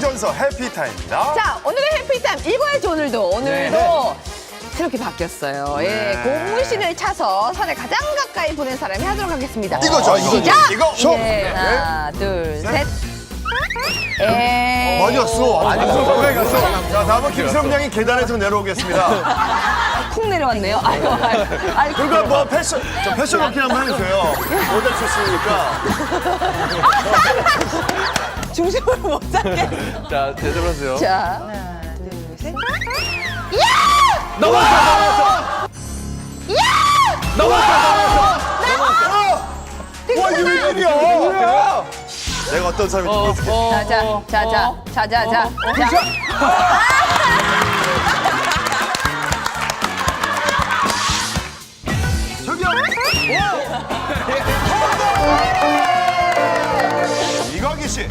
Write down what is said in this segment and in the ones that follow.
순서 해피타임입니다. 자, 오늘의 해피타임 이거야지 오늘도. 오늘도 새롭게 바뀌었어요. 예, 네. 고무신을 차서 산에 가장 가까이 보낸 사람이 하도록 하겠습니다. 이거죠, 이거. 시작! 이거. 쇼. 예, 하나, 둘, 셋. 에 많이 왔어. 아니, 가까이 갔어. 자, 다음은 김수영 양이 계단에서 내려오겠습니다. 쿵 내려왔네요. 아유, 아유. 아유, 그러니까 뭐 패션, 저 패션 어필 한번 해주세요. 모델 출신이니까. 중심을 못 잡게. 자, 제대로 하세요. 자, 하나, 둘, 셋. 와, 이게 웬일이야? 내가 어떤 사람인지 모르겠어. 어, 자, 어, 자, 자, 자, 어. 자, 자, 자. 자. 오! 이광기 씨.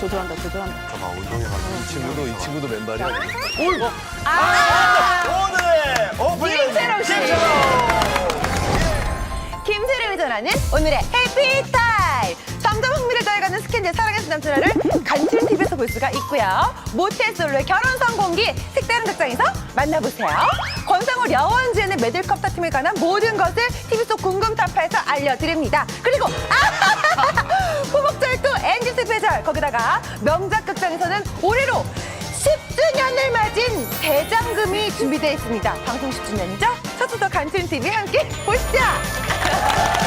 조절한다, 조절한다. 잠깐 운동해가지고. 이 친구도 이 친구도 맨발이야. 오늘의 오프닝. 김세롬 씨. 김세롬이 전하는 오늘의 해피타임. 점점 흥미를 더해가는 스캔들 사랑의 수담천하를 간추린 TV에서 볼 수가 있고요. 모태솔로의 결혼 성공기 색다른 극장에서 만나보세요. 권상우 려원지의 매들컵 다툼에 관한 모든 것을 TV 속 궁금타파에서 알려드립니다. 그리고 호목절도 엔진 스페셜 거기다가 명작 극장에서는 올해로 10주년을 맞은 대장금이 준비되어 있습니다. 방송 10주년이죠? 첫 수도 간추린 TV 함께 보시죠.